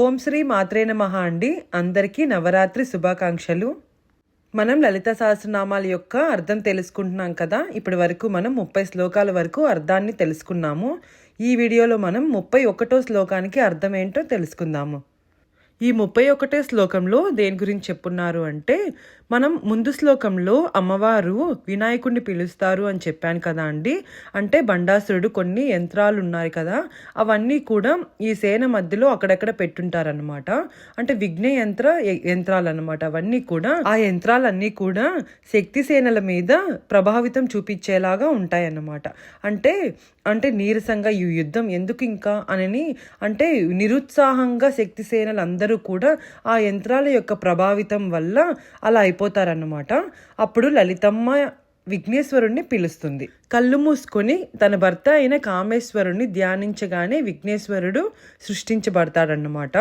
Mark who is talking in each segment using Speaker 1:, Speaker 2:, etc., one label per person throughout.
Speaker 1: ఓం శ్రీ మాత్రే నమః అండి. అందరికీ నవరాత్రి శుభాకాంక్షలు. మనం లలిత సహస్రనామాల యొక్క అర్థం తెలుసుకుంటున్నాం కదా. ఇప్పటి వరకు మనం ముప్పై శ్లోకాల వరకు అర్థాన్ని తెలుసుకున్నాము. ఈ వీడియోలో మనం ముప్పై ఒకటో శ్లోకానికి అర్థం ఏంటో తెలుసుకుందాము. ఈ ముప్పై ఒకటో శ్లోకంలో దేని గురించి చెప్పున్నారు అంటే మనం ముందు శ్లోకంలో అమ్మవారు వినాయకుడిని పిలుస్తారు అని చెప్పాను కదా అండి. అంటే బండాసురుడు కొన్ని యంత్రాలు ఉన్నాయి కదా అవన్నీ కూడా ఈ సేన మధ్యలో అక్కడక్కడ పెట్టుంటారనమాట అంటే విఘ్న యంత్ర యంత్రాలు అనమాట అవన్నీ కూడా ఆ యంత్రాలన్నీ కూడా శక్తి సేనల మీద ప్రభావితం చూపించేలాగా ఉంటాయన్నమాట. అంటే అంటే నీరసంగా ఈ యుద్ధం ఎందుకు ఇంకా అని అంటే నిరుత్సాహంగా శక్తి సేనలు అందరూ కూడా ఆ యంత్రాల యొక్క ప్రభావితం వల్ల అలా అయిపోతారన్నమాట అప్పుడు లలితమ్మ విఘ్నేశ్వరుణ్ణి పిలుస్తుంది. కళ్ళు మూసుకొని తన భర్త అయిన కామేశ్వరుణ్ణి ధ్యానించగానే విఘ్నేశ్వరుడు సృష్టించబడతాడన్నమాట.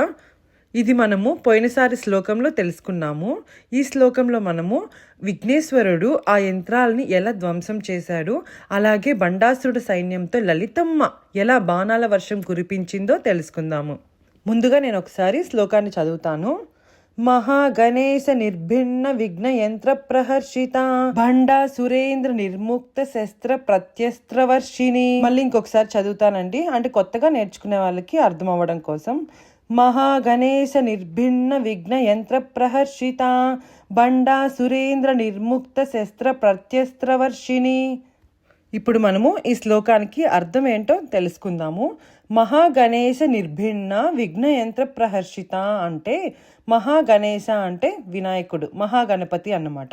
Speaker 1: ఇది మనము పోయినసారి శ్లోకంలో తెలుసుకున్నాము. ఈ శ్లోకంలో మనము విఘ్నేశ్వరుడు ఆ యంత్రాలని ఎలా ధ్వంసం చేశాడు అలాగే బండాసురుడు సైన్యంతో లలితమ్మ ఎలా బాణాల వర్షం కురిపించిందో తెలుసుకుందాము. ముందుగా నేను ఒకసారి శ్లోకాన్ని చదువుతాను. మహాగణేశ నిర్భిన్న విఘ్న యంత్ర ప్రహర్షిత భండా సురేంద్ర నిర్ముక్త శస్త్ర ప్రత్యస్త్రవర్షిణి మళ్ళీ ఇంకొకసారి చదువుతానండి. అంటే కొత్తగా నేర్చుకునే వాళ్ళకి అర్థం అవ్వడం కోసం. మహాగణేశ నిర్భిన్న విఘ్న యంత్ర ప్రహర్షిత బండా సురేంద్ర నిర్ముక్త శస్త్ర ప్రత్యస్త్రవర్షిణి ఇప్పుడు మనము ఈ శ్లోకానికి అర్థం ఏంటో తెలుసుకుందాము. మహాగణేశ నిర్భిన్న విఘ్న యంత్ర ప్రహర్షిత అంటే మహాగణేశ అంటే వినాయకుడు మహాగణపతి అన్నమాట.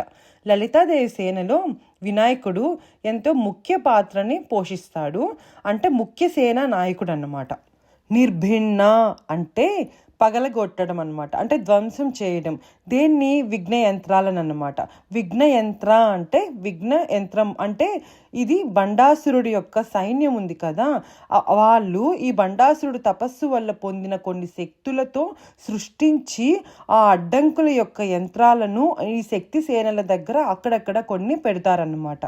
Speaker 1: లలితాదేవి సేనలో వినాయకుడు ఎంతో ముఖ్య పాత్రని పోషిస్తాడు అంటే ముఖ్య సేన నాయకుడు అన్నమాట. నిర్భిన్న అంటే పగలగొట్టడం అనమాట అంటే ధ్వంసం చేయడం. దేన్ని? విఘ్న యంత్రాలను అన్నమాట విఘ్న యంత్ర అంటే విఘ్న యంత్రం అంటే ఇది బండాసురుడి యొక్క సైన్యం ఉంది కదా వాళ్ళు ఈ బండాసురుడు తపస్సు వల్ల పొందిన కొన్ని శక్తులతో సృష్టించి ఆ అడ్డంకుల యొక్క యంత్రాలను ఈ శక్తి సేనల దగ్గర అక్కడక్కడ కొన్ని పెడతారన్నమాట.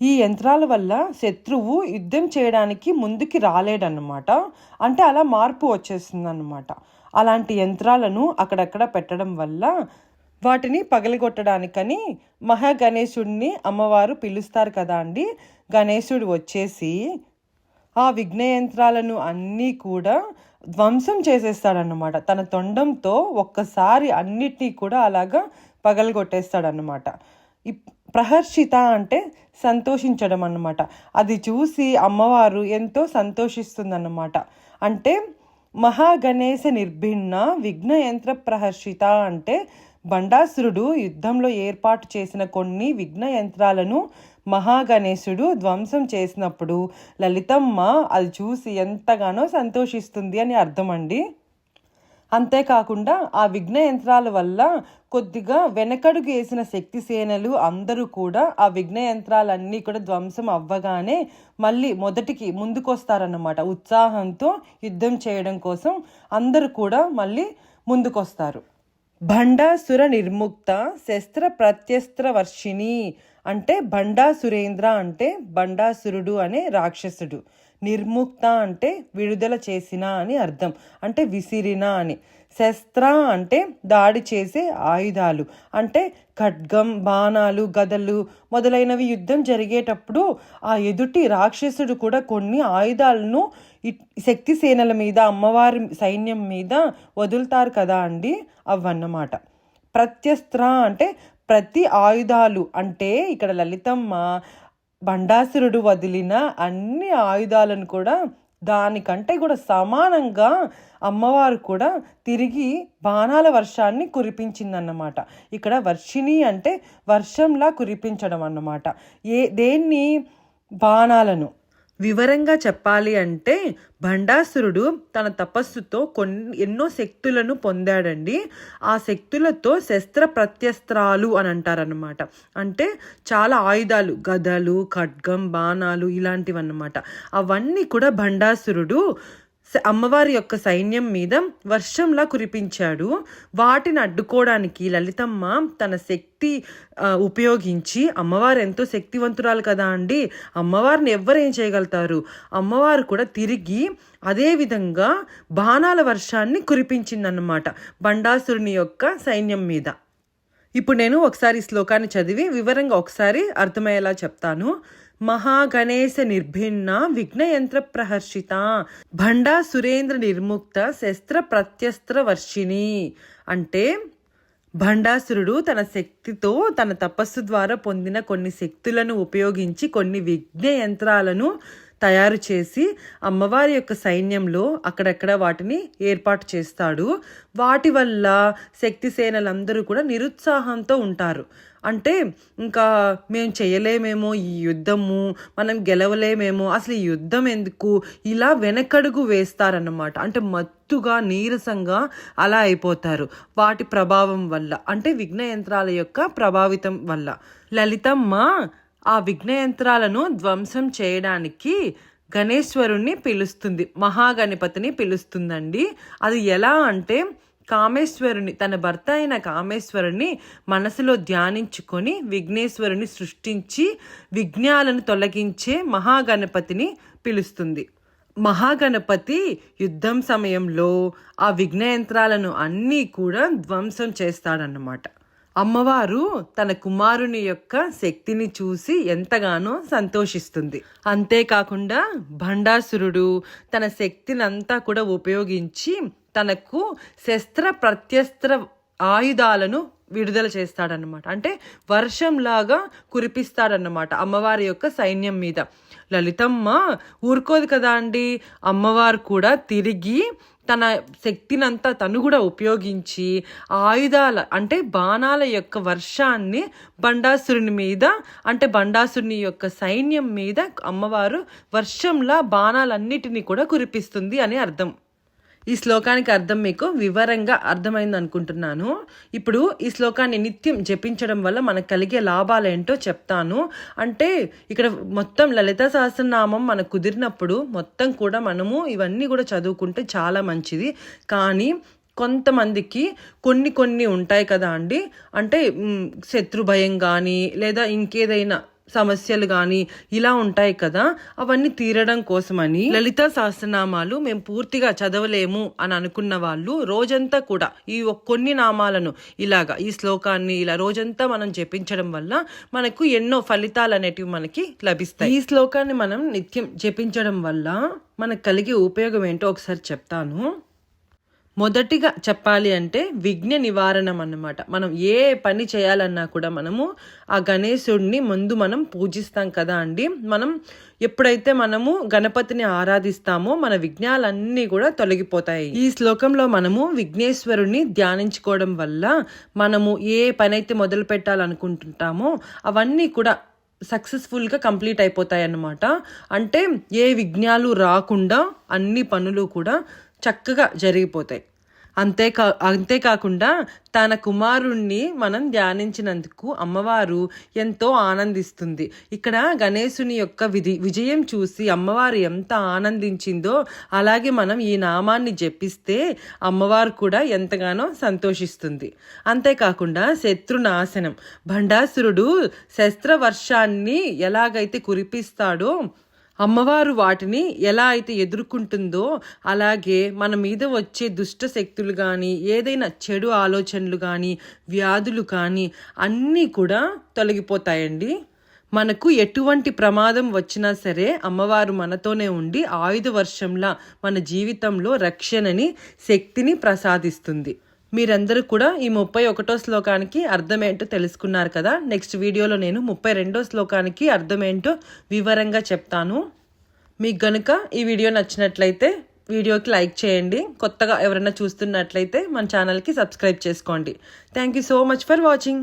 Speaker 1: ఈ యంత్రాల వల్ల శత్రువు యుద్ధం చేయడానికి ముందుకి రాలేడన్నమాట. అంటే అలా మార్పు వచ్చేస్తుందన్నమాట అలాంటి యంత్రాలను అక్కడక్కడ పెట్టడం వల్ల వాటిని పగలగొట్టడానికని మహాగణేశుడిని అమ్మవారు పిలుస్తారు కదా అండి. గణేశుడు వచ్చేసి ఆ విఘ్న యంత్రాలను అన్నీ కూడా ధ్వంసం చేసేస్తాడన్నమాట. తన తొండంతో ఒక్కసారి అన్నిటినీ కూడా అలాగా పగలగొట్టేస్తాడన్నమాట. ప్రహర్షిత అంటే సంతోషించడం అన్నమాట అది చూసి అమ్మవారు ఎంతో సంతోషిస్తుందన్నమాట. అంటే మహాగణేశ నిర్భిన్న విఘ్న యంత్ర ప్రహర్షిత అంటే బండాసురుడు యుద్ధంలో ఏర్పాటు చేసిన కొన్ని విఘ్న యంత్రాలను మహాగణేశుడు ధ్వంసం చేసినప్పుడు లలితమ్మ అది చూసి ఎంతగానో సంతోషిస్తుంది అని అర్థమండి. అంతేకాకుండా ఆ విఘ్న యంత్రాల వల్ల కొద్దిగా వెనకడుగు వేసిన శక్తి సేనలు అందరూ కూడా ఆ విఘ్న యంత్రాలన్నీ కూడా ధ్వంసం అవ్వగానే మళ్ళీ మొదటికి ముందుకొస్తారన్నమాట. ఉత్సాహంతో యుద్ధం చేయడం కోసం అందరూ కూడా మళ్ళీ ముందుకొస్తారు. భండాసుర నిర్ముక్త శస్త్ర ప్రత్యస్త్ర వర్షిణి అంటే భండాసురేంద్ర అంటే భండాసురుడు అనే రాక్షసుడు. నిర్ముక్త అంటే విడుదల చేసిన అని అర్థం. అంటే విసిరిన అని. శస్త్ర అంటే దాడి చేసే ఆయుధాలు. అంటే ఖడ్గం బాణాలు గదలు మొదలైనవి యుద్ధం జరిగేటప్పుడు ఆ ఎదుటి రాక్షసుడు కూడా కొన్ని ఆయుధాలను శక్తి సేనల మీద అమ్మవారి సైన్యం మీద వదులుతారు కదా అండి? అవన్నమాట. ప్రత్యస్త్ర అంటే ప్రతి ఆయుధాలు. అంటే ఇక్కడ లలితమ్మ బండాసురుడు వదిలిన అన్ని ఆయుధాలను కూడా దానికంటే కూడా సమానంగా అమ్మవారు కూడా తిరిగి బాణాల వర్షాన్ని కురిపించిందన్నమాట. ఇక్కడ వర్షిణి అంటే వర్షంలా కురిపించడం అన్నమాట. ఏ దేన్ని? బాణాలను. వివరంగా చెప్పాలి అంటే భండాసురుడు తన తపస్సుతో కొన్ని ఎన్నో శక్తులను పొందాడండి. ఆ శక్తులతో శస్త్ర ప్రత్యస్త్రాలు అని అంటారనమాట అంటే చాలా ఆయుధాలు గదలు ఖడ్గం బాణాలు ఇలాంటివన్నమాట. అవన్నీ కూడా భండాసురుడు అమ్మవారి యొక్క సైన్యం మీద వర్షంలా కురిపించాడు. వాటిని అడ్డుకోవడానికి లలితమ్మ తన శక్తి ఉపయోగించి అమ్మవారు ఎంతో శక్తివంతురాలు కదా అండి అమ్మవారిని ఎవ్వరు ఏం చేయగలుగుతారు? అమ్మవారు కూడా తిరిగి అదే విధంగా బాణాల వర్షాన్ని కురిపించిందన్నమాట బండాసురుని యొక్క సైన్యం మీద. ఇప్పుడు నేను ఒకసారి ఈ శ్లోకాన్ని చదివి వివరంగా ఒకసారి అర్థమయ్యేలా చెప్తాను. మహాగణేశ నిర్భిన్న విఘ్నయంత్ర ప్రహర్షిత భండా సురేంద్ర నిర్ముక్త శస్త్ర ప్రత్యస్త్ర వర్షిణి అంటే భండాసురుడు తన శక్తితో తన తపస్సు ద్వారా పొందిన కొన్ని శక్తులను ఉపయోగించి కొన్ని విఘ్న యంత్రాలను తయారు చేసి అమ్మవారి యొక్క సైన్యంలో అక్కడక్కడ వాటిని ఏర్పాటు చేస్తాడు. వాటి వల్ల శక్తి సేనలందరూ కూడా నిరుత్సాహంతో ఉంటారు. అంటే ఇంకా మేము చేయలేమేమో ఈ యుద్ధము మనం గెలవలేమేమో అసలు ఈ యుద్ధం ఎందుకు? ఇలా వెనకడుగు వేస్తారన్నమాట. అంటే మత్తుగా నీరసంగా అలా అయిపోతారు. వాటి ప్రభావం వల్ల అంటే విఘ్న యంత్రాల యొక్క ప్రభావితం వల్ల. లలితమ్మ ఆ విఘ్నయంత్రాలను ధ్వంసం చేయడానికి గణేశ్వరుణ్ణి పిలుస్తుంది మహాగణపతిని పిలుస్తుందండి. అది ఎలా అంటే కామేశ్వరుని తన భర్త అయిన కామేశ్వరుని మనసులో ధ్యానించుకొని విఘ్నేశ్వరుని సృష్టించి విఘ్నాలను తొలగించే మహాగణపతిని పిలుస్తుంది. మహాగణపతి యుద్ధం సమయంలో ఆ విఘ్నయంత్రాలను అన్నీ కూడా ధ్వంసం చేస్తాడన్నమాట. అమ్మవారు తన కుమారుని యొక్క శక్తిని చూసి ఎంతగానో సంతోషిస్తుంది. అంతేకాకుండా భండాసురుడు తన శక్తిని అంతా కూడా ఉపయోగించి తనకు శస్త్ర ప్రత్యస్త్ర ఆయుధాలను విడుదల చేస్తాడనమాట అంటే వర్షంలాగా కురిపిస్తాడన్నమాట అమ్మవారి యొక్క సైన్యం మీద. లలితమ్మ ఊరుకోదు కదా అండి. అమ్మవారు కూడా తిరిగి తన శక్తినంతా తను కూడా ఉపయోగించి ఆయుధాల అంటే బాణాల యొక్క వర్షాన్ని బండాసురుని మీద అంటే బండాసురుని యొక్క సైన్యం మీద అమ్మవారు వర్షంలా బాణాలన్నిటినీ కూడా కురిపిస్తుంది అని అర్థం. ఈ శ్లోకానికి అర్థం మీకు వివరంగా అర్థమైంది అనుకుంటున్నాను. ఇప్పుడు ఈ శ్లోకాన్ని నిత్యం జపించడం వల్ల మనకు కలిగే లాభాలు ఏంటో చెప్తాను. అంటే ఇక్కడ మొత్తం లలిత సహస్రనామం మనకు కుదిరినప్పుడు మొత్తం కూడా మనము ఇవన్నీ కూడా చదువుకుంటే చాలా మంచిది. కానీ కొంతమందికి కొన్ని కొన్ని ఉంటాయి కదా అండి. అంటే శత్రు భయం కానీ లేదా ఇంకేదైనా సమస్యలు కానీ ఇలా ఉంటాయి కదా అవన్నీ తీరడం కోసమని లలిత సహస్రనామాలు మేము పూర్తిగా చదవలేము అని అనుకున్న వాళ్ళు రోజంతా కూడా ఈ కొన్ని నామాలను ఇలాగా ఈ శ్లోకాన్ని ఇలా రోజంతా మనం జపించడం వల్ల మనకు ఎన్నో ఫలితాలు అనేటివి మనకి లభిస్తాయి. ఈ శ్లోకాన్ని మనం నిత్యం జపించడం వల్ల మనకు కలిగే ఉపయోగం ఏంటో ఒకసారి చెప్తాను. మొదటిగా చెప్పాలి అంటే విఘ్న నివారణం అన్నమాట. మనం ఏ పని చేయాలన్నా కూడా మనము ఆ గణేశుడిని ముందు మనం పూజిస్తాం కదా అండి. మనం ఎప్పుడైతే మనము గణపతిని ఆరాధిస్తామో మన విఘ్నాలన్నీ కూడా తొలగిపోతాయి. ఈ శ్లోకంలో మనము విఘ్నేశ్వరుణ్ణి ధ్యానించుకోవడం వల్ల మనము ఏ పని అయితే మొదలు పెట్టాలనుకుంటుంటామో అవన్నీ కూడా సక్సెస్ఫుల్గా కంప్లీట్ అయిపోతాయి అన్నమాట అంటే ఏ విఘ్నాలు రాకుండా అన్ని పనులు కూడా చక్కగా జరిగిపోతాయి. అంతేకా అంతేకాకుండా తన కుమారుణ్ణి మనం ధ్యానించినందుకు అమ్మవారు ఎంతో ఆనందిస్తుంది. ఇక్కడ గణేశుని యొక్క విధి విజయం చూసి అమ్మవారు ఎంత ఆనందించిందో అలాగే మనం ఈ నామాన్ని జపిస్తే అమ్మవారు కూడా ఎంతగానో సంతోషిస్తుంది. అంతేకాకుండా శత్రునాశనం భండాసురుడు శస్త్రవర్షాన్ని ఎలాగైతే కురిపిస్తాడో అమ్మవారు వాటిని ఎలా అయితే ఎదుర్కొంటుందో అలాగే మన మీద వచ్చే దుష్ట శక్తులు కానీ ఏదైనా చెడు ఆలోచనలు కానీ వ్యాధులు కానీ అన్నీ కూడా తొలగిపోతాయండి. మనకు ఎటువంటి ప్రమాదం వచ్చినా సరే అమ్మవారు మనతోనే ఉండి ఆయుధ వర్షంలా మన జీవితంలో రక్షణని శక్తిని ప్రసాదిస్తుంది. మీరందరూ కూడా ఈ ముప్పై ఒకటో శ్లోకానికి అర్థమేంటో తెలుసుకున్నారు కదా. నెక్స్ట్ వీడియోలో నేను ముప్పై రెండో శ్లోకానికి అర్థమేంటో వివరంగా చెప్తాను. మీకు గనుక ఈ వీడియో నచ్చినట్లయితే వీడియోకి లైక్ చేయండి. కొత్తగా ఎవరైనా చూస్తున్నట్లయితే మన ఛానల్కి సబ్స్క్రైబ్ చేసుకోండి. Thank you so much for watching